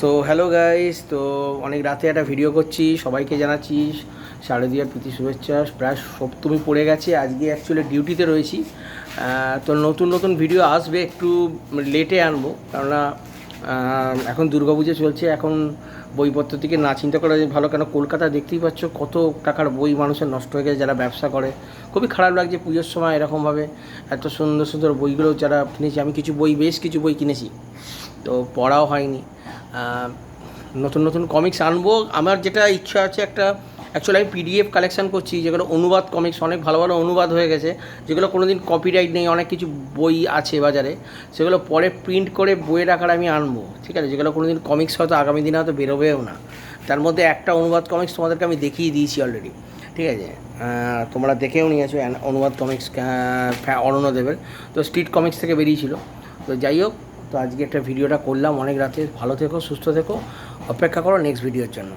So hello guys তো অনেক রাতে একটা ভিডিও করছি, সবাইকে জানাচ্ছি, শারদীয়ার প্রীতি শুভেচ্ছা, প্রায় সপ্তমী পড়ে গেছে, আজকে অ্যাকচুয়ালি ডিউটিতে রয়েছি। তো নতুন নতুন ভিডিও আসবে, একটু লেটে আনব, কেননা এখন দুর্গাপুজো চলছে, এখন বইপত্র থেকে না চিন্তা করা ভালো, কেন কলকাতা দেখতেই পাচ্ছ কত টাকার বই মানুষের নষ্ট হয়ে গেছে, যারা ব্যবসা করে। খুবই খারাপ লাগছে পুজোর সময় এরকমভাবে, এত সুন্দর সুন্দর বইগুলো যারা কিনেছি, আমি কিছু বই, বেশ কিছু বই কিনেছি, তো পড়াও হয়নি। নতুন নতুন কমিক্স আনব। আমার যেটা ইচ্ছা আছে একটা অ্যাকচুয়ালি আমি পিডিএফ কালেকশন করছি, যেগুলো অনুবাদ কমিক্স অনেক ভালো ভালো অনুবাদ হয়ে গেছে, যেগুলো কোনো দিন কপিরাইট নেই, অনেক কিছু বই আছে বাজারে, সেগুলো পরে প্রিন্ট করে বইয়ের আকারে আমি আনব, ঠিক আছে? যেগুলো কোনো দিন কমিক্স হয়তো আগামী দিনে হয়তো বেরোবেও না। তার মধ্যে একটা অনুবাদ কমিক্স তোমাদেরকে আমি দেখিয়ে দিয়েছি অলরেডি ঠিক আছে? তোমরা দেখেও নিয়েছো অনুবাদ কমিক্স অরণ্যদেবের তো স্ট্রিট কমিক্স থেকে বেরিয়েছিল। তো যাই হোক তো আজকে একটা ভিডিওটা করলাম। অনেক রাতে ভালো থেকো, সুস্থ থেকো। অপেক্ষা করো নেক্সট ভিডিওর জন্য।